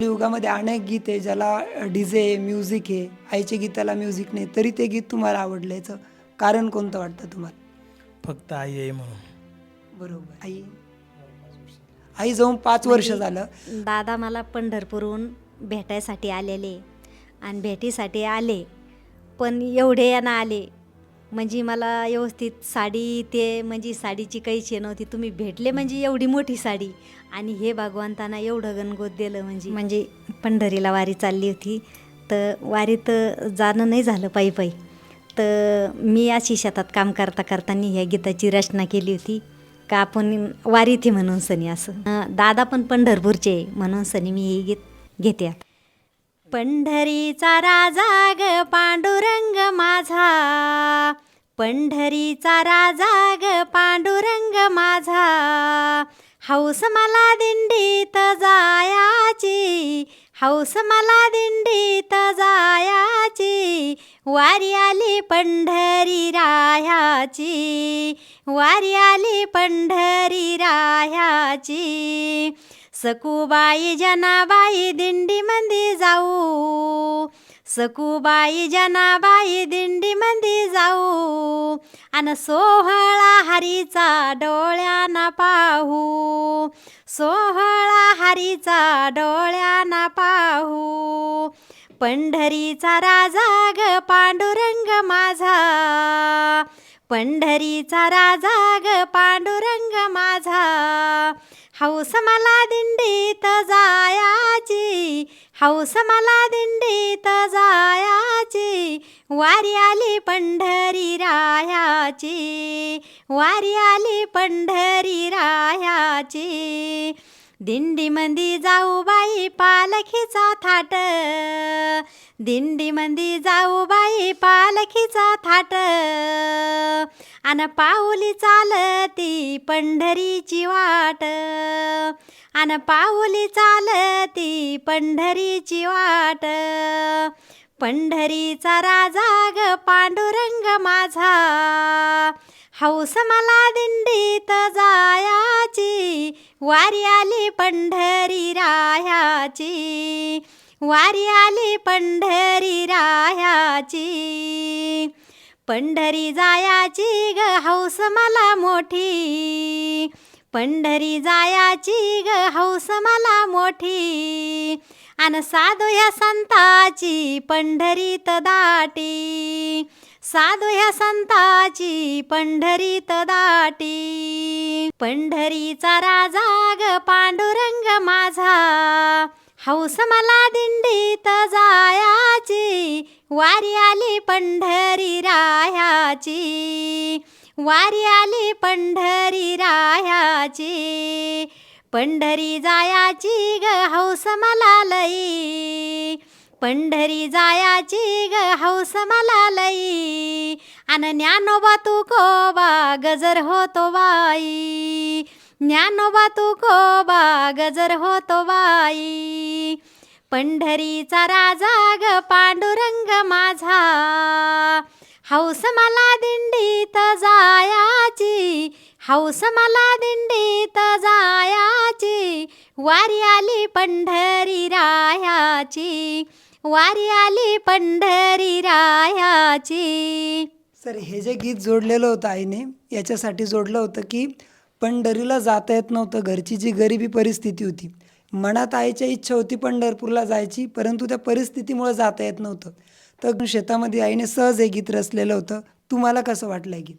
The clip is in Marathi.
युगामध्ये अनेक गीत आहे ज्याला डी जे म्युझिक आहे आईच्या गीताला म्युझिक नाही तरी ते गीत तुम्हाला आवडलं याचं कारण कोणतं वाटतं तुम्हाला? फक्त आई आहे म्हणून. बरोबर. आई? आई जाऊन पाच वर्ष झालं. दादा मला पंढरपूरहून भेटायसाठी आलेले आणि भेटीसाठी आले पण एवढे यानं आले म्हणजे मला व्यवस्थित साडी ते म्हणजे साडीची काहीच हे नव्हती. तुम्ही भेटले म्हणजे एवढी मोठी साडी. आणि हे भगवंताना एवढं गणगोत दिलं म्हणजे. म्हणजे पंढरीला वारी चालली होती. तर वारीत जाणं नाही झालं पायी पायी तर मी अशी शेतात काम करता करताना ह्या गीताची रचना केली होती. का आपण वारीथे म्हणून सनी असं. दादा पण पंढरपूरचे आहे, म्हणून सनी मी हे गीत घेते आता. पंढरीचा राजा ग पांडुरंग माझा. पंढरीचा राजा ग पांडुरंग माझा. हौस मला दिंडीत जायाची हौस मला दिंडीत जायाची. वारी आली पंढरी रायाची वारी आली पंढरी रायाची सकुबाई जनाबाई दिंडी मंदिर सकुबाई जनाबाई दिंडी मंदी जाऊ. अन सोहळा हरीचा डोळ्याना पाहू. सोहळा हरीचा डोळ्याना पाहू. पंढरीचा राजा ग पांडुरंग माझा. पंढरीचा राजा ग पांडुरंग माझा. हौस मला दिंडीत जायाची. हौस मला दिंडी वारी आली पंढरी रायाची वारी आली पंढरी रायाची दिंडीमंदी जाऊ बाई पालखीचा थाट दिंडीमंदी जाऊ बाई पालखीचा थाट. अन पाऊली चालती पंढरीची वाट अन पाऊली चालती पंढरीची वाट. पंढरीचा राजा ग पांडुरंग माझा. हौस मला दिंडीत जायाची वारी आली पंढरी रायाची. वारी आली पंढरी रायाची. पंढरी जायाची ग हौस मला मोठी. पंढरी जायाची ग हौस मला मोठी. अन साधू ह्या संताची पंढरीत दाटी. साधू ह्या संताची पंढरीत दाटी. पंढरीचा राजा ग पांडुरंग माझा. हौस मला दिंडीत जायाची. वारी आली पंढरी रायाची वारी आली पंढरी रायाची पंढरी जायाची ग हौस मला लई. पंढरी जायाची ग हौस मला लई. अन ज्ञानोबा तू कोबा गजर होतो बाई. ज्ञानोबा तू कोबा गजर होतो बाई. पंढरीचा राजा ग पांडुरंग माझा. हौस मला दिंडीत हौस मला दिंडीत जायाची वारी आली पंढरी रायाची वारी आली पंढरी रायाची. सर हे जे गीत जोडलेलं होतं आईने याच्यासाठी जोडलं होतं की पंढरीला जाता येत नव्हतं. घरची जी गरिबी परिस्थिती होती मनात आईच्या इच्छा होती पंढरपूरला जायची परंतु त्या परिस्थितीमुळे जाता येत नव्हतं. तर शेतामध्ये आईने सहज हे गीत रचलेलं होतं. तुम्हाला कसं वाटलं हे गीत?